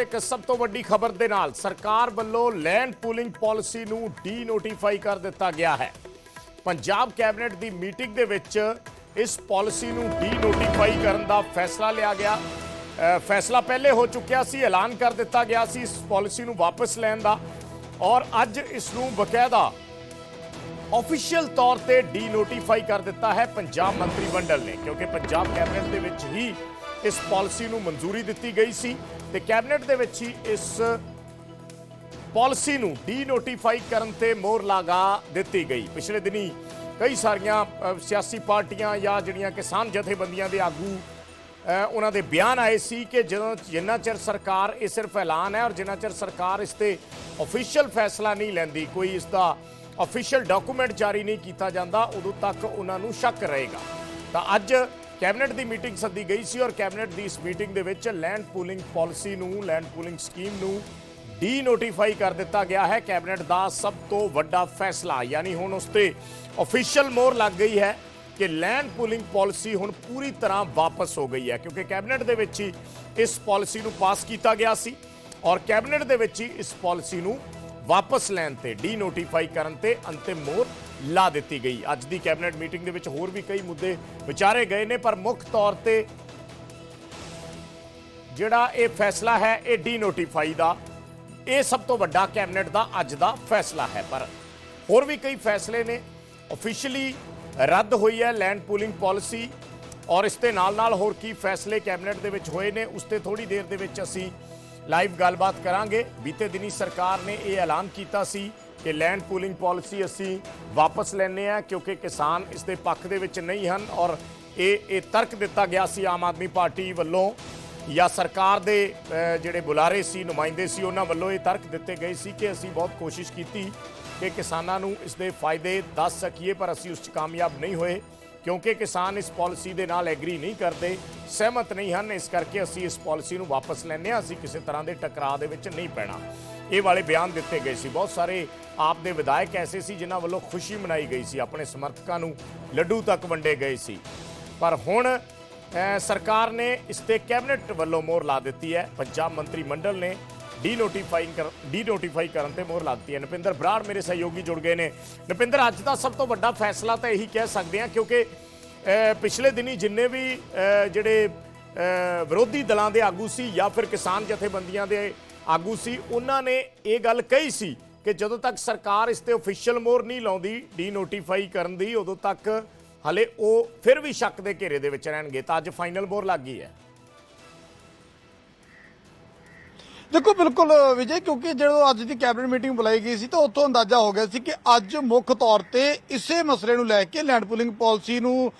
ਇੱਕ ਸਭ ਤੋਂ ਵੱਡੀ ਖਬਰ ਦੇ ਨਾਲ ਸਰਕਾਰ ਵੱਲੋਂ ਲੈਂਡ ਪੂਲਿੰਗ ਪਾਲਿਸੀ ਨੂੰ ਡੀ ਨੋਟੀਫਾਈ ਕਰ ਦਿੱਤਾ ਗਿਆ ਹੈ। ਪੰਜਾਬ ਕੈਬਨਿਟ ਦੀ ਮੀਟਿੰਗ ਦੇ ਵਿੱਚ ਇਸ ਪਾਲਿਸੀ ਨੂੰ ਡੀ ਨੋਟੀਫਾਈ ਕਰਨ ਦਾ ਫੈਸਲਾ ਲਿਆ ਗਿਆ। ਫੈਸਲਾ ਪਹਿਲੇ ਹੋ ਚੁੱਕਿਆ ਸੀ, ਐਲਾਨ ਕਰ ਦਿੱਤਾ ਗਿਆ ਸੀ ਇਸ ਪਾਲਿਸੀ ਨੂੰ ਵਾਪਸ ਲੈਣ ਦਾ ਔਰ ਅੱਜ ਇਸ ਨੂੰ ਬਕਾਇਦਾ ਆਫੀਸ਼ੀਅਲ ਤੌਰ ਤੇ ਡੀ ਨੋਟੀਫਾਈ ਕਰ ਦਿੱਤਾ ਹੈ ਪੰਜਾਬ ਮੰਤਰੀ ਮੰਡਲ ਨੇ, ਕਿਉਂਕਿ ਪੰਜਾਬ ਕੈਬਨਿਟ ਦੇ ਵਿੱਚ ਹੀ ਇਸ ਪਾਲਿਸੀ ਨੂੰ ਮਨਜ਼ੂਰੀ ਦਿੱਤੀ ਗਈ ਸੀ ਤੇ ਕੈਬਨਿਟ ਦੇ ਵਿੱਚ ਹੀ ਇਸ ਪਾਲਿਸੀ ਨੂੰ ਡੀ ਨੋਟੀਫਾਈ ਕਰਨ ਤੇ ਮੋਹਰ ਲਗਾ ਦਿੱਤੀ ਗਈ। ਪਿਛਲੇ ਦਿਨੀ ਕਈ ਸਾਰੀਆਂ ਸਿਆਸੀ ਪਾਰਟੀਆਂ ਜਾਂ ਜਿਹੜੀਆਂ ਕਿਸਾਨ ਜਥੇਬੰਦੀਆਂ ਦੇ ਆਗੂ ਉਹਨਾਂ ਦੇ ਬਿਆਨ ਆਏ ਸੀ ਕਿ ਜਦੋਂ ਜਿੰਨਾ ਚਿਰ ਸਰਕਾਰ ਇਹ ਸਿਰਫ ਐਲਾਨ ਹੈ ਔਰ ਜਿੰਨਾ ਚਿਰ ਸਰਕਾਰ ਇਸ ਤੇ ਅਫੀਸ਼ੀਅਲ ਫੈਸਲਾ ਨਹੀਂ ਲੈਂਦੀ, ਕੋਈ ਇਸ ਦਾ ਅਫੀਸ਼ੀਅਲ ਡਾਕੂਮੈਂਟ ਜਾਰੀ ਨਹੀਂ ਕੀਤਾ ਜਾਂਦਾ, ਉਦੋਂ ਤੱਕ ਉਹਨਾਂ ਨੂੰ ਸ਼ੱਕ ਰਹੇਗਾ। ਤਾਂ ਅੱਜ ਕੈਬਨਿਟ ਦੀ ਮੀਟਿੰਗ ਸੱਦੀ ਗਈ ਸੀ ਔਰ ਕੈਬਨਿਟ ਦੀ ਇਸ ਮੀਟਿੰਗ ਦੇ ਵਿੱਚ ਲੈਂਡ ਪੂਲਿੰਗ ਪਾਲਿਸੀ ਨੂੰ, ਲੈਂਡ ਪੂਲਿੰਗ ਸਕੀਮ ਨੂੰ ਡੀ ਨੋਟੀਫਾਈ ਕਰ ਦਿੱਤਾ ਗਿਆ ਹੈ। ਕੈਬਨਿਟ ਦਾ ਸਭ ਤੋਂ ਵੱਡਾ ਫੈਸਲਾ, ਯਾਨੀ ਹੁਣ ਉਸ ਤੇ ਅਫੀਸ਼ੀਅਲ ਮੋਹਰ ਲੱਗ ਗਈ ਹੈ ਕਿ ਲੈਂਡ ਪੂਲਿੰਗ ਪਾਲਿਸੀ ਹੁਣ ਪੂਰੀ ਤਰ੍ਹਾਂ ਵਾਪਸ ਹੋ ਗਈ ਹੈ, ਕਿਉਂਕਿ ਕੈਬਨਿਟ ਦੇ ਵਿੱਚ ਹੀ ਇਸ ਪਾਲਿਸੀ ਨੂੰ ਪਾਸ ਕੀਤਾ ਗਿਆ ਸੀ ਔਰ ਕੈਬਨਿਟ ਦੇ ਵਿੱਚ ਹੀ ਇਸ ਪਾਲਿਸੀ ਨੂੰ ਵਾਪਸ ਲੈਣ ਤੇ ਡੀ ਨੋਟੀਫਾਈ ਕਰਨ ਤੇ ਅੰਤਿਮ ਮੋਹਰ ਲਾ ਦਿੱਤੀ ਗਈ। ਅੱਜ ਦੀ ਕੈਬਨਿਟ ਮੀਟਿੰਗ ਦੇ ਵਿੱਚ ਹੋਰ ਵੀ ਕਈ ਮੁੱਦੇ ਵਿਚਾਰੇ ਗਏ ਨੇ, ਪਰ ਮੁੱਖ ਤੌਰ ਤੇ ਜਿਹੜਾ ਇਹ ਫੈਸਲਾ ਹੈ, ਇਹ ਡੀ ਨੋਟੀਫਾਈ ਦਾ, ਇਹ ਸਭ ਤੋਂ ਵੱਡਾ ਕੈਬਨਿਟ ਦਾ ਅੱਜ ਦਾ ਫੈਸਲਾ ਹੈ। ਪਰ ਹੋਰ ਵੀ ਕਈ ਫੈਸਲੇ ਨੇ। ਅਫੀਸ਼ੀਅਲੀ ਰੱਦ ਹੋਈ ਹੈ ਲੈਂਡ ਪੂਲਿੰਗ ਪਾਲਿਸੀ ਔਰ ਇਸ ਦੇ ਨਾਲ ਨਾਲ ਹੋਰ ਕੀ ਫੈਸਲੇ ਕੈਬਨਿਟ ਦੇ ਵਿੱਚ ਹੋਏ ਨੇ, ਉਸ ਤੇ ਥੋੜੀ ਦੇਰ ਦੇ ਵਿੱਚ ਅਸੀਂ ਲਾਈਵ ਗੱਲਬਾਤ ਕਰਾਂਗੇ। ਬੀਤੇ ਦਿਨੀ ਸਰਕਾਰ ਨੇ ਇਹ ਐਲਾਨ ਕੀਤਾ ਸੀ ਕਿ ਲੈਂਡ ਪੂਲਿੰਗ ਪਾਲਿਸੀ ਅਸੀਂ ਵਾਪਸ ਲੈਣੇ ਆ ਕਿਉਂਕਿ ਕਿਸਾਨ ਇਸ ਦੇ ਪੱਖ ਦੇ ਵਿੱਚ ਨਹੀਂ ਹਨ ਔਰ ਇਹ ਇਹ ਤਰਕ ਦਿੱਤਾ ਗਿਆ ਸੀ ਆਮ ਆਦਮੀ ਪਾਰਟੀ ਵੱਲੋਂ ਜਾਂ ਸਰਕਾਰ ਦੇ ਜਿਹੜੇ ਬੁਲਾਰੇ ਸੀ, ਨੁਮਾਇੰਦੇ ਸੀ, ਉਹਨਾਂ ਵੱਲੋਂ ਇਹ ਤਰਕ ਦਿੱਤੇ ਗਏ ਸੀ ਕਿ ਅਸੀਂ ਬਹੁਤ ਕੋਸ਼ਿਸ਼ ਕੀਤੀ ਕਿ ਕਿਸਾਨਾਂ ਨੂੰ ਇਸ ਦੇ ਫਾਇਦੇ ਦੱਸ ਸਕੀਏ, ਪਰ ਅਸੀਂ ਉਸ 'ਚ ਕਾਮਯਾਬ ਨਹੀਂ ਹੋਏ। ਕਿਉਂਕਿ ਕਿਸਾਨ ਇਸ ਪਾਲਿਸੀ ਦੇ ਨਾਲ ਐਗਰੀ ਨਹੀਂ ਕਰਦੇ, ਸਹਿਮਤ ਨਹੀਂ ਹਨ, ਇਸ ਕਰਕੇ ਅਸੀਂ ਇਸ ਪਾਲਿਸੀ ਨੂੰ ਵਾਪਸ ਲੈਂਦੇ ਹਾਂ, ਅਸੀਂ ਕਿਸੇ ਤਰ੍ਹਾਂ ਦੇ ਟਕਰਾਅ ਦੇ ਵਿੱਚ ਨਹੀਂ ਪੈਣਾ। ਇਹ ਵਾਲੇ ਬਿਆਨ ਦਿੱਤੇ ਗਏ ਸੀ। ਬਹੁਤ ਸਾਰੇ ਆਪ ਦੇ ਵਿਧਾਇਕ ਐਸੇ ਸੀ ਜਿਨ੍ਹਾਂ ਵੱਲੋਂ ਖੁਸ਼ੀ ਮਨਾਈ ਗਈ ਸੀ, ਆਪਣੇ ਸਮਰਥਕਾਂ ਨੂੰ ਲੱਡੂ ਤੱਕ ਵੰਡੇ ਗਏ ਸੀ। ਪਰ ਹੁਣ ਸਰਕਾਰ ਨੇ ਇਸ ਤੇ ਕੈਬਨਿਟ ਵੱਲੋਂ ਮੋਹਰ ਲਾ ਦਿੱਤੀ ਹੈ। ਪੰਜਾਬ ਮੰਤਰੀ ਮੰਡਲ ਨੇ ਡੀ ਨੋਟੀਫਾਈਂਗ ਕਰ ਡੀ ਕਰਨ ਤੇ ਮੋਹਰ ਲੱਗਦੀ ਹੈ। ਨਪਿੰਦਰ ਬਰਾੜ ਮੇਰੇ ਸਹਿਯੋਗੀ ਜੁੜ ਗਏ ਨੇ। ਨਪਿੰਦਰ, ਅੱਜ ਦਾ ਸਭ ਤੋਂ ਵੱਡਾ ਫੈਸਲਾ ਤਾਂ ਇਹੀ ਕਹਿ ਸਕਦੇ ਹਾਂ ਕਿਉਂਕਿ ਪਿਛਲੇ ਦਿਨੀ ਜਿੰਨੇ ਵੀ ਜਿਹੜੇ ਵਿਰੋਧੀ ਦਲਾਂ ਦੇ ਆਗੂ ਸੀ ਜਾਂ ਫਿਰ ਕਿਸਾਨ ਜਥੇਬੰਦੀਆਂ ਦੇ ਆਗੂ ਸੀ, ਉਹਨਾਂ ਨੇ ਇਹ ਗੱਲ ਕਹੀ ਸੀ ਕਿ ਜਦੋਂ ਤੱਕ ਸਰਕਾਰ ਇਸ ਤੇ ਅਫੀਸ਼ੀਅਲ ਮੋਹਰ ਨਹੀਂ ਲਾਉਂਦੀ ਡੀਨੋਟੀਫਾਈ ਕਰਨ ਦੀ, ਉਦੋਂ ਤੱਕ ਹਲੇ ਉਹ ਫਿਰ ਵੀ ਸ਼ੱਕ ਦੇ ਘੇਰੇ ਦੇ ਵਿੱਚ ਰਹਿਣਗੇ। ਤਾਂ ਅੱਜ ਫਾਈਨਲ ਮੋਹਰ ਲੱਗ ਗਈ ਹੈ। ਦੇਖੋ ਬਿਲਕੁਲ ਵਿਜੇ ਕਿਉਂਕਿ ਜਦੋਂ ਅੱਜ ਦੀ ਕੈਬਨਿਟ ਮੀਟਿੰਗ ਬੁਲਾਈ ਗਈ ਸੀ ਤਾਂ ਉੱਥੋਂ ਅੰਦਾਜ਼ਾ ਹੋ ਗਿਆ ਸੀ ਕਿ ਅੱਜ ਮੁੱਖ ਤੌਰ ਤੇ ਇਸੇ ਮਸਲੇ ਨੂੰ ਲੈ ਕੇ ਲੈਂਡ ਪੂਲਿੰਗ ਪਾਲਿਸੀ ਨੂੰ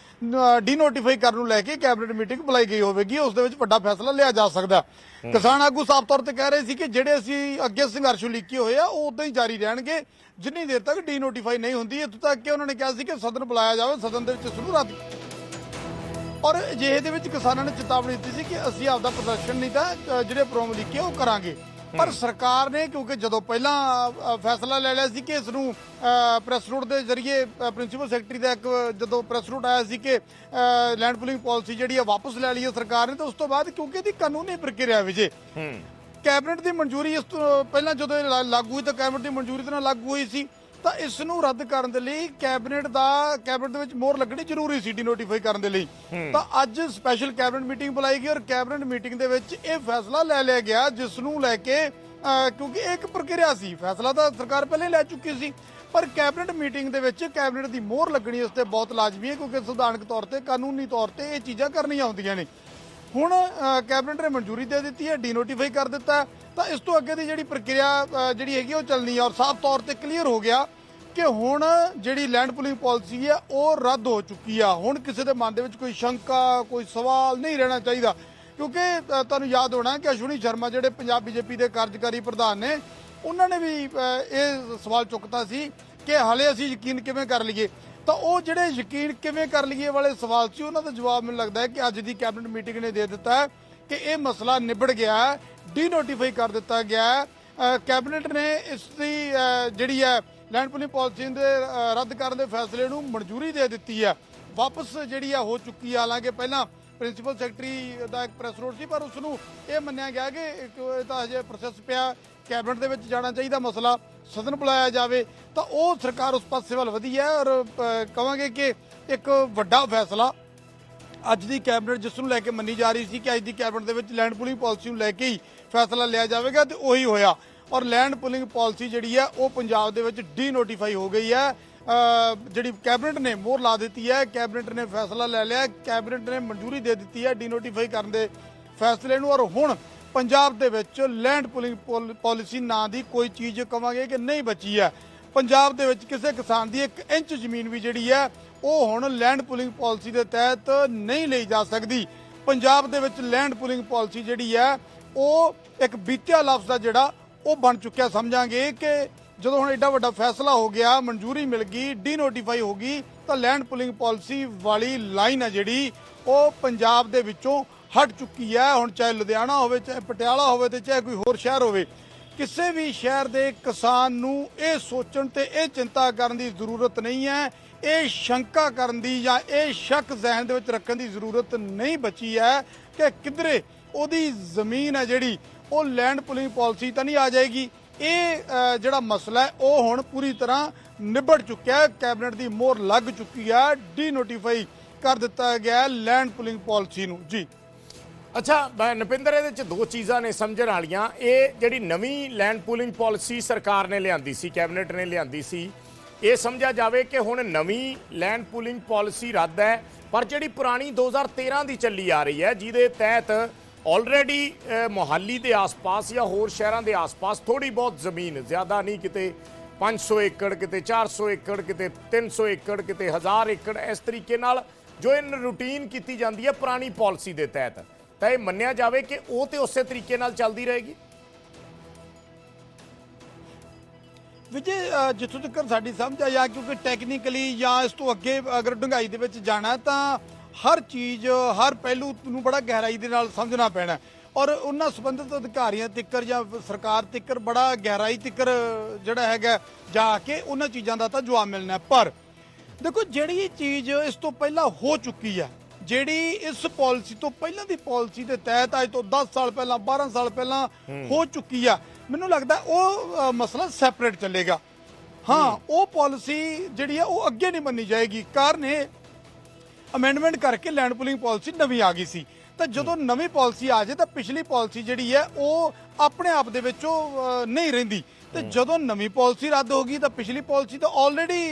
ਡੀਨੋਟੀਫਾਈ ਕਰਨ ਨੂੰ ਲੈ ਕੇ ਕੈਬਨਿਟ ਮੀਟਿੰਗ ਬੁਲਾਈ ਗਈ ਹੋਵੇਗੀ। ਉਸ ਦੇ ਵਿੱਚ ਵੱਡਾ ਫੈਸਲਾ ਲਿਆ ਜਾ ਸਕਦਾ। ਕਿਸਾਨ ਆਗੂ ਸਾਫ਼ ਤੌਰ ਤੇ ਕਹਿ ਰਹੇ ਸੀ ਕਿ ਜਿਹੜੇ ਅਸੀਂ ਅੱਗੇ ਸੰਘਰਸ਼ ਲਿਖੇ ਹੋਏ ਆ ਉਹ ਉਦਾਂ ਹੀ ਜਾਰੀ ਰਹਿਣਗੇ। ਜਿੰਨੀ ਦੇਰ ਤੱਕ ਡੀਨੋਟੀਫਾਈ ਨਹੀਂ ਹੁੰਦੀ ਇੱਥੋਂ ਤੱਕ ਕਿ ਉਹਨਾਂ ਨੇ ਕਿਹਾ ਸੀ ਕਿ ਸਦਨ ਬੁਲਾਇਆ ਜਾਵੇ ਸਦਨ ਦੇ ਵਿੱਚ ਇਸ ਨੂੰ ਰੱਦ ਔਰ ਅਜਿਹੇ ਦੇ ਵਿੱਚ ਕਿਸਾਨਾਂ ਨੇ ਚੇਤਾਵਨੀ ਦਿੱਤੀ ਸੀ ਕਿ ਅਸੀਂ ਆਪਦਾ ਪ੍ਰਦਰਸ਼ਨ ਨਹੀਂ ਤਾਂ ਜਿਹੜੇ ਪ੍ਰੋਮ ਲਿਖੇ ਉਹ ਕਰਾਂਗੇ। ਪਰ ਸਰਕਾਰ ਨੇ ਕਿਉਂਕਿ ਜਦੋਂ ਪਹਿਲਾਂ ਫੈਸਲਾ ਲੈ ਲਿਆ ਸੀ ਕਿ ਇਸ ਨੂੰ ਪ੍ਰੈਸ ਨੋਟ ਦੇ ਜ਼ਰੀਏ ਪ੍ਰਿੰਸੀਪਲ ਸੈਕਟਰੀ ਦਾ ਇੱਕ ਜਦੋਂ ਪ੍ਰੈਸ ਨੋਟ ਆਇਆ ਸੀ ਕਿ ਲੈਂਡ ਪੂਲਿੰਗ ਪਾਲਿਸੀ ਜਿਹੜੀ ਆ ਵਾਪਸ ਲੈ ਲਈ ਹੈ ਸਰਕਾਰ ਨੇ ਤਾਂ ਉਸ ਤੋਂ ਬਾਅਦ ਕਿਉਂਕਿ ਇਹਦੀ ਕਾਨੂੰਨੀ ਪ੍ਰਕਿਰਿਆ ਵਿਜੇ। ਕੈਬਨਿਟ ਦੀ ਮਨਜ਼ੂਰੀ ਇਸ ਤੋਂ ਪਹਿਲਾਂ ਜਦੋਂ ਇਹ ਲਾਗੂ ਹੋਈ ਤਾਂ ਕੈਬਨਿਟ ਦੀ ਮਨਜ਼ੂਰੀ ਦੇ ਨਾਲ ਲਾਗੂ ਹੋਈ ਸੀ। ਤਾਂ ਇਸ ਨੂੰ ਰੱਦ ਕਰਨ ਦੇ ਲਈ ਕੈਬਨਿਟ ਦਾ ਕੈਬਨਿਟ ਦੇ ਵਿੱਚ ਮੋਹਰ ਲੱਗਣੀ ਜ਼ਰੂਰੀ ਸੀ ਡੀ-ਨੋਟੀਫਾਈ ਕਰਨ ਦੇ ਲਈ। ਤਾਂ ਅੱਜ ਸਪੈਸ਼ਲ ਕੈਬਨਿਟ ਮੀਟਿੰਗ ਬੁਲਾਈ ਗਈ ਔਰ ਕੈਬਨਿਟ ਮੀਟਿੰਗ ਦੇ ਵਿੱਚ ਇਹ ਫੈਸਲਾ ਲੈ ਲਿਆ ਗਿਆ ਜਿਸ ਨੂੰ ਲੈ ਕੇ ਕਿਉਂਕਿ ਇੱਕ ਪ੍ਰਕਿਰਿਆ ਸੀ। ਫੈਸਲਾ ਤਾਂ ਸਰਕਾਰ ਪਹਿਲੇ ਲੈ ਚੁੱਕੀ ਸੀ। ਪਰ ਕੈਬਨਿਟ ਮੀਟਿੰਗ ਦੇ ਵਿੱਚ ਕੈਬਨਿਟ ਦੀ ਮੋਹਰ ਲੱਗਣੀ ਉਸ ਤੇ ਬਹੁਤ ਲਾਜ਼ਮੀ ਹੈ ਕਿਉਂਕਿ ਸੰਵਿਧਾਨਕ ਤੌਰ ਤੇ ਕਾਨੂੰਨੀ ਤੌਰ ਤੇ ਇਹ ਚੀਜ਼ਾਂ ਕਰਨੀਆਂ ਹੁੰਦੀਆਂ ਨੇ। ਹੁਣ ਕੈਬਨਿਟ ਨੇ ਮਨਜ਼ੂਰੀ ਦੇ ਦਿੱਤੀ ਹੈ ਡੀਨੋਟੀਫਾਈ ਕਰ ਦਿੱਤਾ ਤਾਂ ਇਸ ਤੋਂ ਅੱਗੇ ਦੀ ਜਿਹੜੀ ਪ੍ਰਕਿਰਿਆ ਜਿਹੜੀ ਹੈਗੀ ਉਹ ਚੱਲਣੀ ਹੈ ਔਰ ਸਾਫ਼ ਤੌਰ ਤੇ ਕਲੀਅਰ ਹੋ ਗਿਆ। ਕਿ ਹੁਣ ਜਿਹੜੀ ਲੈਂਡ ਪੁਲਿੰਗ ਪਾਲਿਸੀ ਹੈ, ਉਹ ਰੱਦ ਹੋ ਚੁੱਕੀ ਆ। ਹੁਣ ਕਿਸੇ ਦੇ ਮਨ ਦੇ ਵਿੱਚ ਕੋਈ ਸ਼ੰਕਾ, ਕੋਈ ਸਵਾਲ ਨਹੀਂ ਰਹਿਣਾ ਚਾਹੀਦਾ। ਕਿਉਂਕਿ ਤੁਹਾਨੂੰ ਯਾਦ ਹੋਣਾ ਕਿ ਅਸ਼ਵਨੀ ਸ਼ਰਮਾ ਜਿਹੜੇ ਪੰਜਾਬ ਬੀਜੇਪੀ ਦੇ ਕਾਰਜਕਾਰੀ ਪ੍ਰਧਾਨ ਨੇ, ਉਹਨਾਂ ਨੇ ਵੀ ਇਹ ਸਵਾਲ ਚੁੱਕਤਾ ਸੀ ਕਿ ਹਲੇ ਅਸੀਂ ਯਕੀਨ ਕਿਵੇਂ ਕਰ ਲਈਏ। ਤਾਂ ਉਹ ਜਿਹੜੇ ਯਕੀਨ ਕਿਵੇਂ ਕਰ ਲਈਏ ਵਾਲੇ ਸਵਾਲ ਸੀ, ਉਹਨਾਂ ਦਾ ਜਵਾਬ ਮੈਨੂੰ ਲੱਗਦਾ ਹੈ ਕਿ ਅੱਜ ਦੀ ਕੈਬਨਿਟ ਮੀਟਿੰਗ ਨੇ ਦੇ ਦਿੱਤਾ ਹੈ ਕਿ ਇਹ ਮਸਲਾ ਨਿਬੜ ਗਿਆ ਹੈ, ਡੀਨੋਟੀਫਾਈ ਕਰ ਦਿੱਤਾ ਗਿਆ ਹੈ। ਕੈਬਨਿਟ ਨੇ ਇਸ ਦੀ ਜਿਹੜੀ ਹੈ ਲੈਂਡ ਪੂਲਿੰਗ ਪਾਲਿਸੀ ਦੇ ਰੱਦ ਕਰਨ ਦੇ ਫੈਸਲੇ ਨੂੰ ਮਨਜ਼ੂਰੀ ਦੇ ਦਿੱਤੀ ਹੈ। ਵਾਪਸ ਜਿਹੜੀ ਆ ਹੋ ਚੁੱਕੀ ਹੈ ਹਾਲਾਂਕਿ ਪਹਿਲਾਂ ਪ੍ਰਿੰਸੀਪਲ ਸੈਕਟਰੀ ਦਾ ਇੱਕ ਪ੍ਰੈਸ ਨੋਟ ਸੀ ਪਰ ਉਸ ਨੂੰ ਇਹ ਮੰਨਿਆ ਗਿਆ ਕਿ ਇੱਕ ਇਹ ਤਾਂ ਹਜੇ ਪ੍ਰੋਸੈਸ ਪਿਆ ਕੈਬਨਿਟ ਦੇ ਵਿੱਚ ਜਾਣਾ ਚਾਹੀਦਾ ਮਸਲਾ ਸਦਨ ਬੁਲਾਇਆ ਜਾਵੇ। ਤਾਂ ਉਹ ਸਰਕਾਰ ਉਸ ਪਾਸੇ ਵੱਲ ਵਧੀ ਹੈ ਔਰ ਅ, ਕਹਾਂਗੇ ਕਿ ਇੱਕ ਵੱਡਾ ਫੈਸਲਾ ਅੱਜ ਦੀ ਕੈਬਨਿਟ ਜਿਸ ਨੂੰ ਲੈ ਕੇ ਮੰਨੀ ਜਾ ਰਹੀ ਸੀ ਕਿ ਅੱਜ ਦੀ ਕੈਬਨਿਟ ਦੇ ਵਿੱਚ ਲੈਂਡ ਪੁਲਿੰਗ ਪਾਲਿਸੀ ਨੂੰ ਲੈ ਕੇ ਹੀ ਫੈਸਲਾ ਲਿਆ ਜਾਵੇਗਾ ਤੇ ਉਹੀ ਹੋਇਆ। ਔਰ ਲੈਂਡ ਪੁਲਿੰਗ ਪਾਲਿਸੀ ਜਿਹੜੀ ਹੈ, ਉਹ ਪੰਜਾਬ ਦੇ ਵਿੱਚ ਡੀ ਨੋਟੀਫਾਈ ਹੋ ਗਈ ਹੈ। ਜਿਹੜੀ ਕੈਬਨਿਟ ਨੇ ਮੋਹਰ ਲਾ ਦਿੱਤੀ ਹੈ, ਕੈਬਨਿਟ ਨੇ ਫੈਸਲਾ ਲੈ ਲਿਆ, ਕੈਬਨਿਟ ਨੇ ਮਨਜ਼ੂਰੀ ਦੇ ਦਿੱਤੀ ਹੈ ਡੀ ਨੋਟੀਫਾਈ ਕਰਨ ਦੇ ਫੈਸਲੇ ਨੂੰ। ਔਰ ਹੁਣ ਪੰਜਾਬ ਦੇ ਵਿੱਚ ਲੈਂਡ ਪੂਲਿੰਗ ਪਾਲਿਸੀ ਨਾਂ ਦੀ ਕੋਈ ਚੀਜ਼ ਕਵਾਂਗੇ ਕਿ ਨਹੀਂ ਬਚੀ ਹੈ। ਪੰਜਾਬ ਦੇ ਵਿੱਚ ਕਿਸੇ ਕਿਸਾਨ ਦੀ 1 ਇੰਚ ਜ਼ਮੀਨ ਵੀ ਜਿਹੜੀ ਹੈ, ਉਹ ਹੁਣ ਲੈਂਡ ਪੁਲਿੰਗ ਪਾਲਿਸੀ ਦੇ ਤਹਿਤ ਨਹੀਂ ਲਈ ਜਾ ਸਕਦੀ। ਪੰਜਾਬ ਦੇ ਵਿੱਚ ਲੈਂਡ ਪੁਲਿੰਗ ਪਾਲਿਸੀ ਜਿਹੜੀ ਹੈ, ਉਹ ਇੱਕ ਬੀਤਿਆ ਲਫ਼ਜ਼ ਦਾ ਜਿਹੜਾ ਉਹ ਬਣ ਚੁੱਕਿਆ ਸਮਝਾਂਗੇ ਕਿ ਜਦੋਂ ਹੁਣ ਐਡਾ ਵੱਡਾ ਫੈਸਲਾ ਹੋ ਗਿਆ, ਮਨਜ਼ੂਰੀ ਮਿਲ ਗਈ ਡੀਨੋਟੀਫਾਈ ਹੋ ਗਈ, ਤਾਂ ਲੈਂਡ ਪੁਲਿੰਗ ਪਾਲਿਸੀ ਵਾਲੀ ਲਾਈਨ ਹੈ ਜਿਹੜੀ, ਉਹ ਪੰਜਾਬ ਦੇ ਵਿੱਚੋਂ ਹਟ ਚੁੱਕੀ ਹੈ ਹੁਣ ਚਾਹੇ ਲੁਧਿਆਣਾ ਹੋਵੇ, ਚਾਹੇ ਪਟਿਆਲਾ ਹੋਵੇ ਤੇ ਚਾਹੇ ਕੋਈ ਹੋਰ ਸ਼ਹਿਰ ਹੋਵੇ, ਕਿਸੇ ਵੀ ਸ਼ਹਿਰ ਦੇ ਕਿਸਾਨ ਨੂੰ ਇਹ ਸੋਚਣ ਤੇ ਇਹ ਚਿੰਤਾ ਕਰਨ ਦੀ ਜ਼ਰੂਰਤ ਨਹੀਂ ਹੈ। ਇਹ ਸ਼ੰਕਾ ਕਰਨ ਦੀ ਜਾਂ ਇਹ ਸ਼ੱਕ ਜ਼ਿਹਨ ਦੇ ਵਿੱਚ ਰੱਖਣ ਦੀ ਜ਼ਰੂਰਤ ਨਹੀਂ ਬਚੀ ਹੈ ਕਿ ਕਿਧਰੇ ਉਹਦੀ ਜ਼ਮੀਨ ਹੈ ਜਿਹੜੀ ਉਹ ਲੈਂਡ ਪੁਲਿੰਗ ਪਾਲਿਸੀ ਤਾਂ ਨਹੀਂ ਆ ਜਾਏਗੀ। ਇਹ ਜਿਹੜਾ ਮਸਲਾ ਹੈ, ਉਹ ਹੁਣ ਪੂਰੀ ਤਰ੍ਹਾਂ ਨਿਬੜ ਚੁੱਕਿਆ ਹੈ। ਕੈਬਨਿਟ ਦੀ ਮੋਹਰ ਲੱਗ ਚੁੱਕੀ ਹੈ। ਡੀ ਨੋਟੀਫਾਈ ਕਰ ਦਿੱਤਾ ਗਿਆ ਲੈਂਡ ਪੁਲਿੰਗ ਪਾਲਿਸੀ ਨੂੰ। ਜੀ। ਅੱਛਾ, ਮੈਂ ਨਪਿੰਦਰ, ਇਹਦੇ ਚ ਦੋ ਚੀਜ਼ਾਂ ਨੇ ਸਮਝਣ ਵਾਲੀਆਂ। ਇਹ ਜਿਹੜੀ ਨਵੀਂ ਲੈਂਡ ਪੂਲਿੰਗ ਪਾਲਿਸੀ ਸਰਕਾਰ ਨੇ ਲਿਆਂਦੀ ਸੀ, ਕੈਬਨਿਟ ਨੇ ਲਿਆਂਦੀ ਸੀ, ਇਹ ਸਮਝਿਆ ਜਾਵੇ ਕਿ ਹੁਣ ਨਵੀਂ ਲੈਂਡ ਪੂਲਿੰਗ ਪਾਲਿਸੀ ਰੱਦ ਹੈ। ਪਰ ਜਿਹੜੀ ਪੁਰਾਣੀ 2013 ਦੀ ਚੱਲੀ ਆ ਰਹੀ ਹੈ, ਜਿਹਦੇ ਤਹਿਤ ਆਲਰੇਡੀ ਮੋਹਾਲੀ ਦੇ ਆਸ-ਪਾਸ ਜਾਂ ਹੋਰ ਸ਼ਹਿਰਾਂ ਦੇ ਆਸ-ਪਾਸ ਥੋੜੀ ਬਹੁਤ ਜ਼ਮੀਨ, ਜ਼ਿਆਦਾ ਨਹੀਂ ਕਿਤੇ 500 ਏਕੜ, ਕਿਤੇ 400 ਏਕੜ, ਕਿਤੇ 300 ਏਕੜ, ਕਿਤੇ 1000 ਏਕੜ, ਇਸ ਤਰੀਕੇ ਨਾਲ ਜੋ ਇਹ ਰੂਟੀਨ ਕੀਤੀ ਜਾਂਦੀ ਹੈ ਪੁਰਾਣੀ ਪਾਲਿਸੀ ਦੇ ਤਹਿਤ। ਤਾਂ ਇਹ ਮੰਨਿਆ ਜਾਵੇ ਕਿ ਉਹ ਤੇ ਉਸੇ ਤਰੀਕੇ ਨਾਲ ਚੱਲਦੀ ਰਹੇਗੀ। ਵਿਜੇ ਜਿੱਥੋਂ ਤੱਕ ਸਾਡੀ ਸਮਝ ਆਇਆ ਕਿਉਂਕਿ ਟੈਕਨੀਕਲੀ ਜਾਂ ਇਸ ਤੋਂ ਅੱਗੇ ਅਗਰ ਡੂੰਘਾਈ ਦੇ ਵਿੱਚ ਜਾਣਾ ਤਾਂ ਹਰ ਚੀਜ਼ ਹਰ ਪਹਿਲੂ ਨੂੰ ਬੜਾ ਗਹਿਰਾਈ ਦੇ ਨਾਲ ਸਮਝਣਾ ਪੈਣਾ। ਔਰ ਉਹਨਾਂ ਸੰਬੰਧਿਤ ਅਧਿਕਾਰੀਆਂ ਤਿੱਕਰ ਜਾਂ ਸਰਕਾਰ ਤਿੱਕਰ ਬੜਾ ਗਹਿਰਾਈ ਤਿੱਕਰ ਜਿਹੜਾ ਹੈਗਾ ਜਾ ਕੇ ਉਹਨਾਂ ਚੀਜ਼ਾਂ ਦਾ ਤਾਂ ਜਵਾਬ ਮਿਲਣਾ। ਪਰ ਦੇਖੋ ਜਿਹੜੀ ਚੀਜ਼ ਇਸ ਤੋਂ ਪਹਿਲਾਂ ਹੋ ਚੁੱਕੀ ਹੈ ਜਿਹੜੀ ਇਸ ਪਾਲਿਸੀ ਤੋਂ ਪਹਿਲਾਂ ਦੀ ਪਾਲਿਸੀ ਦੇ ਤਹਿਤ ਅੱਜ ਤੋਂ 10 ਸਾਲ ਪਹਿਲਾਂ 12 ਸਾਲ ਪਹਿਲਾਂ ਹੋ ਚੁੱਕੀ ਆ ਮੈਨੂੰ ਲੱਗਦਾ ਉਹ ਮਸਲਾ ਸੈਪਰੇਟ ਚੱਲੇਗਾ ਹਾਂ ਉਹ ਪਾਲਿਸੀ ਜਿਹੜੀ ਆ ਉਹ ਅੱਗੇ ਨਹੀਂ ਮੰਨੀ ਜਾਏਗੀ ਕਾਰਨ ਇਹ ਅਮੈਂਡਮੈਂਟ ਕਰਕੇ ਲੈਂਡ ਪੁਲਿੰਗ ਪਾਲਿਸੀ ਨਵੀਂ ਆ ਗਈ ਸੀ। ਤਾਂ ਜਦੋਂ ਨਵੀਂ ਪਾਲਿਸੀ ਆ ਜਾਏ ਤਾਂ ਪਿਛਲੀ ਪਾਲਿਸੀ ਜਿਹੜੀ ਹੈ ਉਹ ਆਪਣੇ ਆਪ ਦੇ ਵਿੱਚ ਉਹ ਨਹੀਂ ਰਹਿੰਦੀ। ਤੇ ਜਦੋਂ ਨਵੀਂ ਪਾਲਿਸੀ ਰੱਦ ਹੋ ਗਈ ਤਾਂ ਪਿਛਲੀ ਪਾਲਿਸੀ ਤਾਂ ਆਲਰੇਡੀ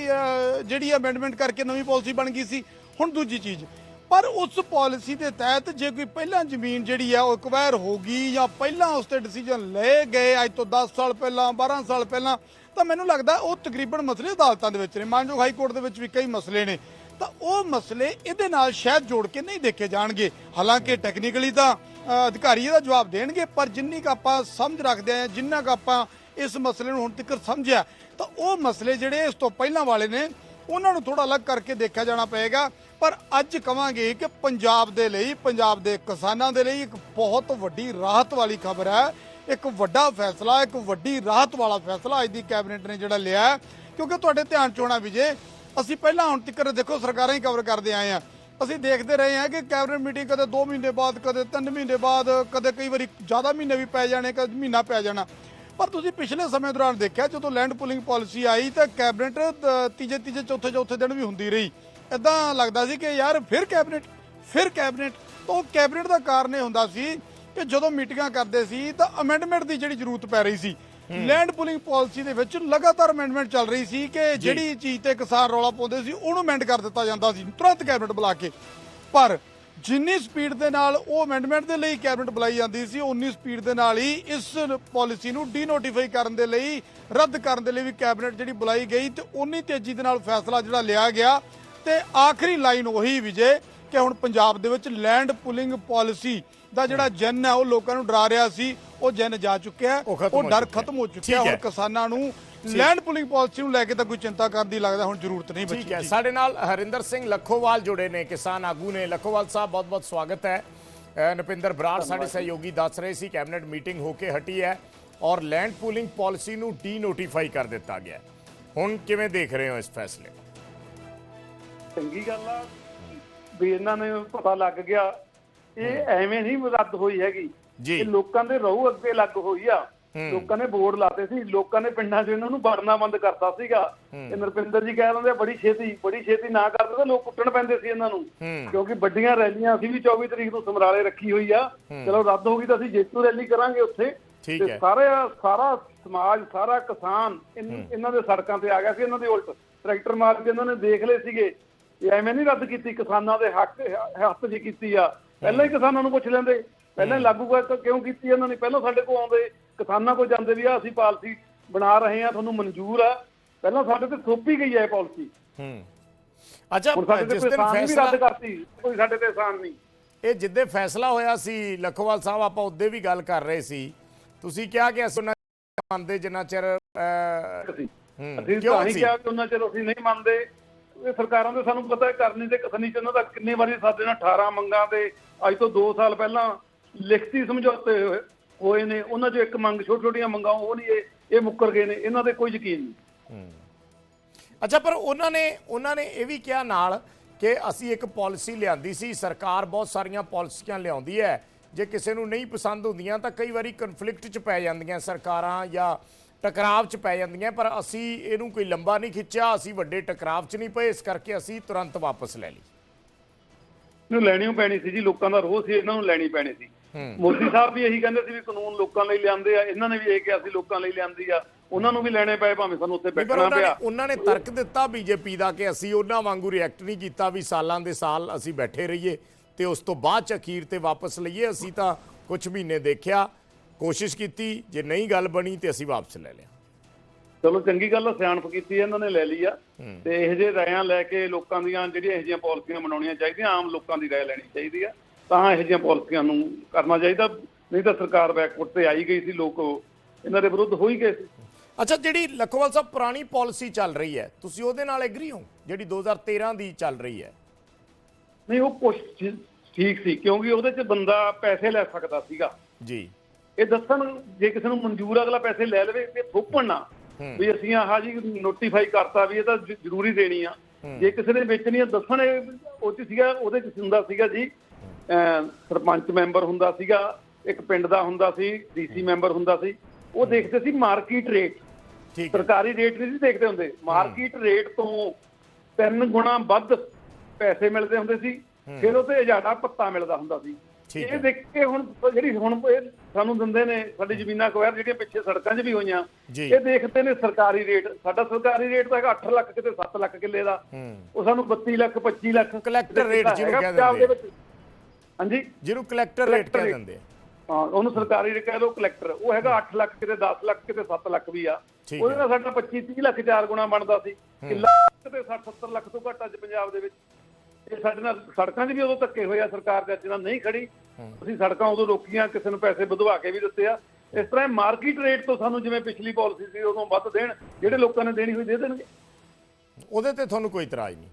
ਜਿਹੜੀ ਅਮੈਂਡਮੈਂਟ ਕਰਕੇ ਨਵੀਂ ਪਾਲਿਸੀ ਬਣ ਗਈ ਸੀ। ਹੁਣ ਦੂਜੀ ਚੀਜ਼ ਪਰ ਉਸ ਪਾਲਿਸੀ ਦੇ ਤਹਿਤ ਜੇ ਕੋਈ ਪਹਿਲਾਂ ਜ਼ਮੀਨ ਜਿਹੜੀ ਆ ਉਹ ਐਕਵਾਇਰ ਹੋ ਗਈ ਜਾਂ ਪਹਿਲਾਂ ਉਸ ਤੇ ਡਿਸੀਜਨ ਲਏ ਗਏ ਅੱਜ ਤੋਂ 10 ਸਾਲ ਪਹਿਲਾਂ 12 ਸਾਲ ਪਹਿਲਾਂ ਤਾਂ ਮੈਨੂੰ ਲੱਗਦਾ ਉਹ ਤਕਰੀਬਨ ਮਸਲੇ ਅਦਾਲਤਾਂ ਦੇ ਵਿੱਚ ਨੇ। ਮਾਨਯੋਗ ਹਾਈ ਕੋਰਟ ਦੇ ਵਿੱਚ ਵੀ ਕਈ ਮਸਲੇ ਨੇ। ਤਾਂ ਉਹ ਮਸਲੇ ਇਹਦੇ ਨਾਲ ਸ਼ਾਇਦ ਜੋੜ ਕੇ ਨਹੀਂ ਦੇਖੇ ਜਾਣਗੇ। ਹਾਲਾਂਕਿ ਟੈਕਨੀਕਲੀ ਤਾਂ ਅਧਿਕਾਰੀ ਇਹਦਾ ਜਵਾਬ ਦੇਣਗੇ, ਪਰ ਜਿੰਨੀ ਕੁ ਆਪਾਂ ਸਮਝ ਰੱਖਦੇ ਆ ਜਿੰਨਾ ਕੁ ਆਪਾਂ ਇਸ ਮਸਲੇ ਨੂੰ ਹੁਣ ਤੱਕ ਸਮਝਿਆ, ਤਾਂ ਉਹ ਮਸਲੇ ਜਿਹੜੇ ਇਸ ਤੋਂ ਪਹਿਲਾਂ ਵਾਲੇ ਨੇ, ਉਹਨਾਂ ਨੂੰ ਥੋੜਾ ਅਲੱਗ ਕਰਕੇ ਦੇਖਿਆ ਜਾਣਾ ਪਏਗਾ। ਪਰ ਅੱਜ ਕਵਾਂਗੇ ਕਿ ਪੰਜਾਬ ਦੇ ਲਈ, ਪੰਜਾਬ ਦੇ ਕਿਸਾਨਾਂ ਦੇ ਲਈ ਇੱਕ ਬਹੁਤ ਵੱਡੀ ਰਾਹਤ ਵਾਲੀ ਖਬਰ ਹੈ। ਇੱਕ ਵੱਡਾ ਫੈਸਲਾ, ਇੱਕ ਵੱਡੀ ਰਾਹਤ ਵਾਲਾ ਫੈਸਲਾ ਅੱਜ ਦੀ ਕੈਬਨਿਟ ਨੇ ਜਿਹੜਾ ਲਿਆ ਕਿਉਂਕਿ ਤੁਹਾਡੇ ਧਿਆਨ ਚ ਹੋਣਾ ਵਿਜੇ ਅਸੀਂ ਪਹਿਲਾਂ ਹੁਣ ਤੱਕ ਦੇਖੋ, ਸਰਕਾਰਾਂ ਹੀ ਕਵਰ ਕਰਦੇ ਆਏ ਆ। ਅਸੀਂ ਦੇਖਦੇ ਰਹੇ ਹਾਂ ਕਿ ਕੈਬਨਿਟ ਮੀਟਿੰਗ ਕਦੇ 2 ਮਹੀਨੇ ਬਾਅਦ, ਕਦੇ 3 ਮਹੀਨੇ ਬਾਅਦ, ਕਦੇ ਕਈ ਵਾਰੀ ਜ਼ਿਆਦਾ ਮਹੀਨੇ ਵੀ ਪੈ ਜਾਣੇ, ਕਦੇ ਮਹੀਨਾ ਪੈ ਜਾਣਾ। ਪਰ ਤੁਸੀਂ ਪਿਛਲੇ ਸਮੇਂ ਦੌਰਾਨ ਦੇਖਿਆ, ਜਦੋਂ ਲੈਂਡ ਪੁਲਿੰਗ ਪਾਲਿਸੀ ਆਈ ਤਾਂ ਕੈਬਨਿਟ ਤੀਜੇ ਤੀਜੇ, ਚੌਥੇ ਚੌਥੇ ਦਿਨ ਵੀ ਹੁੰਦੀ ਰਹੀ। ਇਦਾਂ ਲੱਗਦਾ ਸੀ ਕਿ ਯਾਰ ਫਿਰ ਕੈਬਨਿਟ ਫਿਰ ਕੈਬਨਿਟ ਤਾਂ ਉਹ ਕੈਬਨਿਟ ਦਾ ਕਾਰਨ ਇਹ ਹੁੰਦਾ ਸੀ ਕਿ ਜਦੋਂ ਮੀਟਿੰਗਾਂ ਕਰਦੇ ਸੀ ਤਾਂ ਅਮੈਂਡਮੈਂਟ ਦੀ ਜਿਹੜੀ ਜ਼ਰੂਰਤ ਪੈ ਰਹੀ ਸੀ। ਲੈਂਡ ਪੁਲਿੰਗ ਪਾਲਿਸੀ ਦੇ ਵਿੱਚ ਲਗਾਤਾਰ ਅਮੈਂਡਮੈਂਟ ਚੱਲ ਰਹੀ ਸੀ ਕਿ ਜਿਹੜੀ ਚੀਜ਼ ਤੇ ਕਿਸਾਨ ਰੌਲਾ ਪਾਉਂਦੇ ਸੀ ਉਹਨੂੰ ਅਮੈਂਡ ਕਰ ਦਿੱਤਾ ਜਾਂਦਾ ਸੀ ਤੁਰੰਤ ਕੈਬਨਿਟ ਬੁਲਾ ਕੇ। ਪਰ ਜਿੰਨੀ ਸਪੀਡ ਦੇ ਨਾਲ ਉਹ ਅਮੈਂਡਮੈਂਟ ਦੇ ਲਈ ਕੈਬਨਿਟ ਬੁਲਾਈ ਜਾਂਦੀ ਸੀ ਉਨੀ ਸਪੀਡ ਦੇ ਨਾਲ ਹੀ ਇਸ ਪਾਲਿਸੀ ਨੂੰ ਡੀਨੋਟੀਫਾਈ ਕਰਨ ਦੇ ਲਈ ਰੱਦ ਕਰਨ ਦੇ ਲਈ ਵੀ ਕੈਬਨਿਟ ਜਿਹੜੀ ਬੁਲਾਈ ਗਈ ਤੇ ਉਨੀ ਤੇਜ਼ੀ ਦੇ ਨਾਲ ਫੈਸਲਾ ਜਿਹੜਾ ਲਿਆ ਗਿਆ ਤੇ ਆਖਰੀ ਲਾਈਨ ਉਹੀ ਵਿਜੇ ਕਿ ਹੁਣ ਪੰਜਾਬ ਦੇ ਵਿੱਚ ਲੈਂਡ ਪੁਲਿੰਗ ਪਾਲਿਸੀ ਦਾ ਜਿਹੜਾ ਜਨ ਹੈ ਉਹ ਲੋਕਾਂ ਨੂੰ ਡਰਾ ਰਿਹਾ ਸੀ ਉਹ ਜਨ ਜਾ ਚੁੱਕਿਆ ਹੈ ਉਹ ਖਤਮ ਉਹ ਹੋ ਡਰ ਚੁੱਕਿਆ। ਖਤਮ ਹੋ ਚੁੱਕਿਆ ਹੁਣ। ਕਿਸਾਨਾਂ ਨੂੰ ਲੈਂਡ ਪੁਲਿੰਗ ਪਾਲਿਸੀ ਨੂੰ ਲੈ ਕੇ ਤਾਂ ਕੋਈ ਚਿੰਤਾ ਕਰਨ ਦੀ ਲੱਗਦਾ ਹੁਣ ਜ਼ਰੂਰਤ ਨਹੀਂ ਬਚੀ ਠੀਕ ਹੈ। ਸਾਡੇ ਨਾਲ ਹਰਿੰਦਰ ਸਿੰਘ ਲੱਖੋਵਾਲ ਜੁੜੇ ਨੇ ਕਿਸਾਨ ਆਗੂ ਨੇ ਲੱਖੋਵਾਲ ਸਾਹਿਬ ਬਹੁਤ ਬਹੁਤ ਸਵਾਗਤ ਹੈ ਨੁਪਿੰਦਰ ਬਰਾੜ ਸਾਡੇ ਸਹਿਯੋਗੀ ਦੱਸ ਰਹੇ ਸੀ ਕੈਬਨਿਟ ਮੀਟਿੰਗ ਹੋ ਕੇ ਹਟੀ ਹੈ ਔਰ ਲੈਂਡ ਪੂਲਿੰਗ ਪਾਲਿਸੀ ਨੂੰ ਡੀ ਨੋਟੀਫਾਈ ਕਰ ਦਿੱਤਾ ਗਿਆ ਹੈ। ਹੁਣ ਕਿਵੇਂ ਦੇਖ ਰਹੇ ਹੋ ਇਸ ਫੈਸਲੇ ਨੂੰ? ਚੰਗੀ ਗੱਲ ਆ ਵੀ ਇਹਨਾਂ ਨੂੰ ਪਤਾ ਲੱਗ ਗਿਆ। ਇਹ ਐਵੇਂ ਨਹੀਂ ਰੱਦ ਹੋਈ ਹੈਗੀ। ਇਹ ਲੋਕਾਂ ਦੇ ਰਹੂ ਅੱਗੇ ਲੱਗ ਹੋਈ ਆ। ਲੋਕਾਂ ਨੇ ਬੋਰਡ ਲਾਤੇ ਸੀ। ਲੋਕਾਂ ਨੇ ਪਿੰਡਾਂ 'ਚ ਇਹਨਾਂ ਨੂੰ ਵੜਨਾ ਬੰਦ ਕਰਤਾ ਸੀਗਾ। ਇਹ ਨਰਪਿੰਦਰ ਜੀ ਕਹਿ ਦਿੰਦੇ ਬੜੀ ਛੇਤੀ ਬੜੀ ਛੇਤੀ ਨਾ ਕਰਦੇ ਤਾਂ ਲੋਕ ਕੁੱਟਣ ਪੈਂਦੇ ਸੀ ਇਹਨਾਂ ਨੂੰ। ਕਿਉਂਕਿ ਵੱਡੀਆਂ ਰੈਲੀਆਂ ਅਸੀਂ ਵੀ 24 ਤਰੀਕ ਨੂੰ ਸਮਰਾਲੇ ਰੱਖੀ ਹੋਈ ਆ। ਚਲੋ ਰੱਦ ਹੋ ਗਈ ਤਾਂ ਅਸੀਂ ਜੇਤੂ ਰੈਲੀ ਕਰਾਂਗੇ ਉੱਥੇ। ਤੇ। ਸਾਰਾ ਸਾਰਾ ਸਮਾਜ ਸਾਰਾ ਕਿਸਾਨ ਇਹਨਾਂ ਦੇ ਸੜਕਾਂ ਤੇ ਆ ਗਿਆ ਸੀ। ਇਹਨਾਂ ਦੇ ਉਲਟ ਟਰੈਕਟਰ ਮਾਰ ਕੇ ਇਹਨਾਂ ਨੇ ਦੇਖ ਲਏ ਸੀਗੇ। ਇਹ ਐਵੇਂ ਨਹੀਂ ਰੱਦ ਕੀਤੀ ਕਿਸਾਨਾਂ ਦੇ ਹੱਕ ਹੱਥ 'ਚ ਕੀਤੀ ਆ। ਪਹਿਲਾਂ ਹੀ ਕਿਸਾਨਾਂ ਨੂੰ ਪੁੱਛ ਲੈਂਦੇ। ਪਹਿਲਾਂ ਲਾਗੂ ਕਿਉਂ ਕੀਤੀ ਇਹਨਾਂ ਨੇ? ਪਹਿਲਾਂ ਸਾਡੇ ਕੋਲ ਆਉਂਦੇ ਕਿਸਾਨਾਂ ਕੋਲ ਜਾਂਦੇ ਵੀ ਆ ਅਸੀਂ ਪਾਲਿਸੀ ਬਣਾ ਰਹੇ ਆ ਤੁਹਾਨੂੰ ਮਨਜ਼ੂਰ ਆ। ਪਹਿਲਾਂ ਸਾਡੇ ਤੇ ਥੋਪੀ ਗਈ ਹੈ ਇਹ ਪਾਲਿਸੀ। ਹੂੰ। ਅੱਛਾ ਜਿਸ ਦਿਨ ਫੈਸਲਾ ਰੱਦ ਕਰਤੀ ਕੋਈ ਸਾਡੇ ਤੇ ਆਸਾਨ ਨਹੀਂ। ਇਹ ਜਿੱਦੇ ਫੈਸਲਾ ਹੋਇਆ ਸੀ ਲਖੋਵਾਲ ਸਾਹਿਬ ਆਪਾਂ ਉਹਦੇ ਵੀ ਗੱਲ ਕਰ ਰਹੇ ਸੀ। ਤੁਸੀਂ ਕਿਹਾ ਕਿ ਅਸੀਂ ਉਹਨਾਂ ਮੰਨਦੇ ਜਿੰਨਾ ਚਿਰ ਅਸੀਂ। ਹੂੰ, ਅਸੀਂ ਕਿਉਂ ਤਾਂ ਹੀ? ਕਿਹਾ ਕਿ ਉਹਨਾਂ ਚਿਰ ਅਸੀਂ ਨਹੀਂ ਮੰਨਦੇ। ਇਹ ਸਰਕਾਰਾਂ ਦੇ ਸਾਨੂੰ ਪਤਾ ਹੈ, ਕਰਨੀ ਤੇ ਕਸਨੀ ਚ ਉਹਨਾਂ ਦਾ ਕਿੰਨੇ ਵਾਰੀ ਸਾਡੇ ਨਾਲ 18 ਮੰਗਾਂ ਤੇ ਅੱਜ ਤੋਂ 2 ਸਾਲ ਪਹਿਲਾਂ ਲਿਖਤੀ ਸਮਝੌਤੇ ਹੋਏ- ਨੇ। ਉਹਨਾਂ 'ਚੋਂ ਇੱਕ ਮੰਗ ਛੋਟੀ ਛੋਟੀਆਂ ਮੰਗਾਂ, ਉਹ ਨਹੀਂ, ਇਹ ਇਹ ਮੁੱਕਰ ਗਏ ਨੇ। ਇਹਨਾਂ ਦੇ ਕੋਈ ਯਕੀਨ ਨਹੀਂ। ਅੱਛਾ, ਪਰ ਉਹਨਾਂ ਨੇ ਉਹਨਾਂ ਨੇ ਇਹ ਵੀ ਕਿਹਾ ਨਾਲ ਕਿ ਅਸੀਂ ਇੱਕ ਪਾਲਿਸੀ ਲਿਆਂਦੀ ਸੀ। ਸਰਕਾਰ ਬਹੁਤ ਸਾਰੀਆਂ ਪਾਲਿਸੀਆਂ ਲਿਆਉਂਦੀ ਹੈ। ਜੇ ਕਿਸੇ ਨੂੰ ਨਹੀਂ ਪਸੰਦ ਹੁੰਦੀਆਂ ਤਾਂ ਕਈ ਵਾਰੀ ਕਨਫਲਿਕਟ 'ਚ ਪੈ ਜਾਂਦੀਆਂ ਸਰਕਾਰਾਂ ਜਾਂ ਟਕਰਾਵ 'ਚ ਪੈ ਜਾਂਦੀਆਂ ਪਰ ਅਸੀਂ ਇਹਨੂੰ ਕੋਈ ਲੰਬਾ ਨਹੀਂ ਖਿੱਚਿਆ ਅਸੀਂ ਵੱਡੇ ਟਕਰਾਵ 'ਚ ਨਹੀਂ ਪਏ ਇਸ ਕਰਕੇ ਅਸੀਂ ਤੁਰੰਤ ਵਾਪਸ ਲੈ ਲਈ। ਇਹਨੂੰ ਲੈਣੀ ਪੈਣੀ ਸੀ ਜੀ ਲੋਕਾਂ ਦਾ ਰੋਹ ਸੀ ਇਹਨਾਂ ਨੂੰ ਲੈਣੀ ਪੈਣੀ ਸੀ। ਮੋਦੀ ਸਾਹਿਬ ਵੀ ਇਹੀ ਕਹਿੰਦੇ ਸੀ ਵੀ ਕਾਨੂੰਨ ਲੋਕਾਂ ਲਈ ਲਿਆਂਦੇ ਆ ਇਹਨਾਂ ਨੇ ਵੀ ਇਹ ਕਿਹਾ ਸੀ ਲੋਕਾਂ ਲਈ ਲਿਆਂਦੀ ਆ। ਉਹਨਾਂ ਨੂੰ ਵੀ ਲੈਣੇ ਪਏ ਭਾਵੇਂ ਸਾਨੂੰ ਉੱਥੇ ਬੈਠਣਾ ਨੇ ਪਿਆ। ਉਹਨਾਂ ਨੇ ਤਰਕ ਦਿੱਤਾ ਬੀਜੇਪੀ ਦਾ ਕਿ ਅਸੀਂ ਉਹਨਾਂ ਵਾਂਗੂ ਰਿਐਕਟ ਨਹੀਂ ਕੀਤਾ ਵੀ ਸਾਲਾਂ ਦੇ ਸਾਲ ਅਸੀਂ ਬੈਠੇ ਰਹੀਏ ਤੇ ਉਸ ਤੋਂ ਬਾਅਦ ਚ ਅਖੀਰ ਤੇ ਵਾਪਸ ਲਈਏ। ਅਸੀਂ ਤਾਂ ਕੁਝ ਮਹੀਨੇ ਦੇਖਿਆ ਕੋਸ਼ਿਸ਼ ਕੀਤੀ ਜੇ ਨਹੀਂ ਗੱਲ ਬਣੀ ਤੇ ਅਸੀਂ ਵਾਪਸ ਲੈ ਲਿਆ। ਚਲੋ ਚੰਗੀ ਗੱਲ ਆ ਸਿਆਣਪ ਕੀਤੀ ਇਹਨਾਂ ਨੇ ਲੈ ਲਈ ਆ। ਤੇ ਇਹੋ ਜਿਹੇ ਰਾਇਆਂ ਲੈ ਕੇ ਲੋਕਾਂ ਦੀਆਂ ਜਿਹੜੀਆਂ ਇਹੋ ਜਿਹੀਆਂ ਪਾਲਿਸੀਆਂ ਬਣਾਉਣੀਆਂ ਚਾਹੀਦੀਆਂ ਆਮ ਲੋਕਾਂ ਦੀ ਰਾਏ ਲੈਣੀ ਚਾਹੀਦੀ ਆ। ਤਾਂ ਇਹੋ ਜਿਹੀਆਂ ਪਾਲਿਸੀਆਂ ਨੂੰ ਕਰਨਾ ਚਾਹੀਦਾ ਨਹੀਂ ਤਾਂ ਸਰਕਾਰ ਬੈਕਵਰਡ ਤੇ ਆਈ ਗਈ ਸੀ ਲੋਕ ਇਹਨਾਂ ਦੇ ਵਿਰੁੱਧ ਹੋ ਹੀ ਗਏ ਸੀ। ਅੱਛਾ ਜਿਹੜੀ ਲਖੋਵਾਲ ਸਾਹਿਬ ਪੁਰਾਣੀ ਪਾਲਿਸੀ ਚੱਲ ਰਹੀ ਹੈ ਤੁਸੀਂ ਉਹਦੇ ਨਾਲ ਐਗਰੀ ਹੋ? ਜਿਹੜੀ 2013 ਦੀ ਚੱਲ ਰਹੀ ਹੈ। ਨਹੀਂ ਉਹ ਚੀ- ਠੀਕ ਸੀ ਕਿਉਂਕਿ ਉਹਦੇ 'ਚ ਬੰਦਾ ਪੈਸੇ ਲੈ ਸਕਦਾ ਸੀਗਾ। ਜੀ। ਇਹ ਦੱਸਣ ਜੇ ਕਿਸੇ ਨੂੰ ਮਨਜ਼ੂਰ ਅਗਲਾ ਪੈਸੇ ਲੈ ਲਵੇ ਤੇ ਥੋਪਣ ਨਾ। ਵੀ ਅਸੀਂ ਆਹ ਜੀ ਨੋਟੀਫਾਈ ਕਰਤਾ ਵੀ ਇਹ ਤਾਂ ਜ਼ਰੂਰੀ ਦੇਣੀ ਆ। ਜੇ ਕਿਸੇ ਨੇ ਵੇਚਣੀ ਆ ਦੱਸਣ ਉਹ 'ਚ ਸੀਗਾ ਉਹਦੇ 'ਚ ਹੁੰਦਾ ਸੀਗਾ ਜੀ ਸਰਪੰਚ ਮੈਂਬਰ ਹੁੰਦਾ ਸੀਗਾ ਇੱਕ ਪਿੰਡ ਦਾ ਹੁੰਦਾ ਸੀ ਡੀਸੀ ਮੈਂਬਰ ਹੁੰਦਾ ਸੀ ਉਹ ਦੇਖਦੇ ਸੀ ਮਾਰਕੀਟ ਰੇਟ ਸਰਕਾਰੀ ਰੇਟ ਨਹੀਂ ਸੀ ਦੇਖਦੇ ਹੁੰਦੇ। ਮਾਰਕੀਟ ਰੇਟ ਤੋਂ ਤਿੰਨ ਗੁਣਾ ਵੱਧ ਪੈਸੇ ਮਿਲਦੇ ਹੁੰਦੇ ਸੀ। ਫਿਰ ਉਹ ਤੇ ਇਜਾੜਾ ਪੱਤਾ ਮਿਲਦਾ ਹੁੰਦਾ ਸੀ। ਠੀਕ। ਇਹ ਦੇਖ ਕੇ ਹੁਣ ਜਿਹੜੀ ਹੁਣ ਸਾਨੂੰ ਦਿੰਦੇ ਨੇ ਸਾਡੀ ਜ਼ਮੀਨਾਂ ਅਕਵਾਇਰ ਜਿਹੜੀਆਂ ਪਿੱਛੇ ਸੜਕਾਂ 'ਚ ਵੀ ਹੋਈਆਂ। ਇਹ ਦੇਖਦੇ ਨੇ ਸਰਕਾਰੀ ਰੇਟ। ਸਾਡਾ ਸਰਕਾਰੀ ਰੇਟ ਤਾਂ ਹੈਗਾ 8 ਲੱਖ ਕਿਤੇ 7 ਲੱਖ ਕਿੱਲੇ ਦਾ। ਉਹ ਸਾਨੂੰ 32 ਲੱਖ 25 ਲੱਖ Collector rate ਜਿਹਨੂੰ ਹੈਗਾ ਕਹਿ ਪੰਜਾਬ ਦਿੰਦੇ ਦੇ ਵਿੱਚ। ਹਾਂਜੀ? ਜਿਹਨੂੰ ਕਲੈਕਟਰ ਰੇਟ ਕਹਿ Collector ਦਿੰਦੇ ਆ। ਹਾਂ ਉਹਨੂੰ ਸਰਕਾਰੀ ਰੇਟ ਕਹਿ ਲਓ ਕਲੈਕਟਰ ਉਹ ਹੈਗਾ 8 ਲੱਖ ਕਿਤੇ 10 ਲੱਖ ਕਿਤੇ 7 ਲੱਖ ਵੀ ਆ। ਉਹਦੇ ਨਾਲ ਸਾਡਾ 25 30 ਲੱਖ ਚਾਰ ਗੁਣਾ ਬਣਦਾ ਸੀ। ਕਿੱਲਾ ਕਿਤੇ 60 70 ਲੱਖ ਤੋਂ ਘੱਟ ਅੱਜ ਪੰਜਾਬ ਦੇ ਵਿੱਚ। ਇਹ ਸਾਡੇ ਨਾਲ ਸੜਕਾਂ 'ਚ ਵੀ ਉਦੋਂ ਧੱਕੇ ਹੋਏ ਆ ਸਰਕਾਰ ਦੇ ਅੱਜ ਨਾਲ ਨਹੀਂ ਖੜੀ ਅਸੀਂ ਸੜਕਾਂ ਉਦੋਂ ਰੋਕੀਆਂ ਕਿਸੇ ਨੂੰ ਪੈਸੇ ਵਧਵਾ ਕੇ ਵੀ ਦਿੱਤੇ ਆ। ਇਸ ਤਰ੍ਹਾਂ ਮਾਰਕੀਟ ਰੇਟ ਤੋਂ ਸਾਨੂੰ ਜਿਵੇਂ ਪਿਛਲੀ ਪਾਲਿਸੀ ਸੀ ਉਦੋਂ ਵੱਧ ਦੇਣ ਜਿਹੜੇ ਲੋਕਾਂ ਨੇ ਦੇਣੀ ਹੋਈ ਦੇ ਦੇਣਗੇ। ਉਹਦੇ ਤੇ ਤੁਹਾਨੂੰ ਕੋਈ ਇਤਰਾਜ਼ ਨਹੀਂ।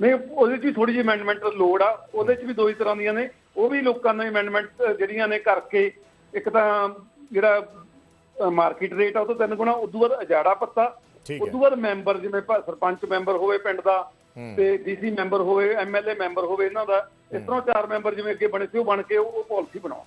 ਨਹੀਂ ਉਹਦੇ 'ਚ ਥੋੜੀ ਜਿਹੀ ਅਮੈਂਡਮੈਂਟ ਲੋੜ ਆ। ਉਹਦੇ 'ਚ ਵੀ ਦੋ ਹੀ ਤਰ੍ਹਾਂ ਦੀਆਂ ਨੇ। ਉਹ ਵੀ ਲੋਕਾਂ ਨੇ ਅਮੈਂਡਮੈਂਟ ਜਿਹੜੀਆਂ ਨੇ ਕਰਕੇ ਇੱਕ ਤਾਂ ਜਿਹੜਾ ਮਾਰਕੀਟ ਰੇਟ ਆ ਉਹ ਤੋਂ ਤਿੰਨ ਗੁਣਾ ਉਦੋਂ ਬਾਅਦ ਅਜਾੜਾ ਪੱਤਾ। ਉਦੋਂ ਬਾਅਦ ਮੈਂਬਰ ਜਿਵੇਂ ਸਰਪੰਚ ਮੈਂਬਰ ਹੋਵੇ ਪਿੰਡ ਦਾ ਤੇ ਡੀਸੀ ਮੈਂਬਰ ਹੋਵੇ ਐਮਐਲਏ ਮੈਂਬਰ ਹੋਵੇ, ਇਹਨਾਂ ਦਾ ਇਸ ਤਰ੍ਹਾਂ ਚਾਰ ਮੈਂਬਰ ਜਿਵੇਂ ਅੱਗੇ ਬਣੇ ਸੀ, ਉਹ ਬਣ ਕੇ ਉਹ ਪਾਲਿਸੀ ਬਣਾਓ